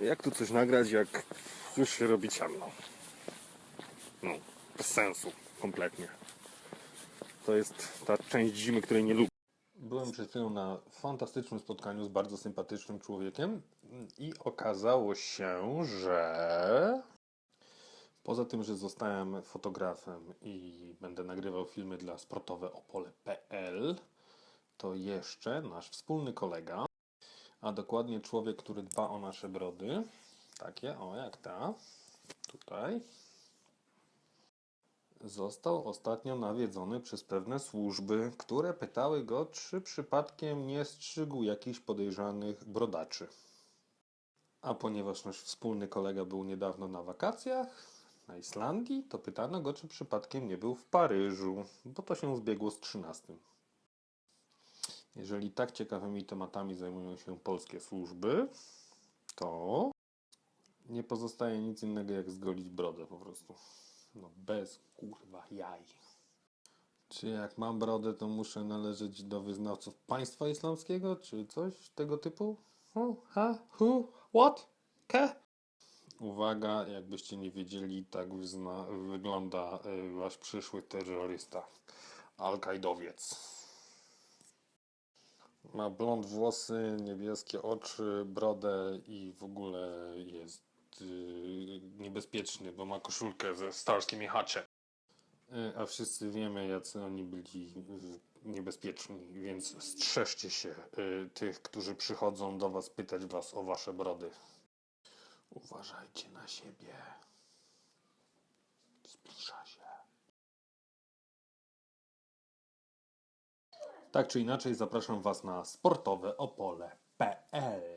Jak tu coś nagrać, jak już się robi ciemno? No, bez sensu, kompletnie. To jest ta część zimy, której nie lubię. Byłem przed chwilą na fantastycznym spotkaniu z bardzo sympatycznym człowiekiem i okazało się, że poza tym, że zostałem fotografem i będę nagrywał filmy dla sportoweopole.pl, to jeszcze nasz wspólny kolega, a dokładnie człowiek, który dba o nasze brody, takie, o jak ta, tutaj, został ostatnio nawiedzony przez pewne służby, które pytały go, czy przypadkiem nie strzygł jakichś podejrzanych brodaczy. A ponieważ nasz wspólny kolega był niedawno na wakacjach na Islandii, to pytano go, czy przypadkiem nie był w Paryżu, bo to się zbiegło z 13. Jeżeli tak ciekawymi tematami zajmują się polskie służby, to nie pozostaje nic innego jak zgolić brodę po prostu. No bez kurwa jaj. Czy jak mam brodę, to muszę należeć do wyznawców państwa islamskiego, czy coś tego typu? Hu, ha, hu, what? Ke? Uwaga, jakbyście nie wiedzieli, tak wygląda y, wasz przyszły terrorysta. Al-Kaidowiec. Ma blond włosy, niebieskie oczy, brodę i w ogóle jest yy, niebezpieczny, bo ma koszulkę ze Starskim Michacze. Yy, a wszyscy wiemy, jacy oni byli yy, niebezpieczni, więc strzeżcie się yy, tych, którzy przychodzą do was pytać was o wasze brody. Uważajcie na siebie. Zbliża się. Tak czy inaczej, zapraszam Was na sportoweopole.pl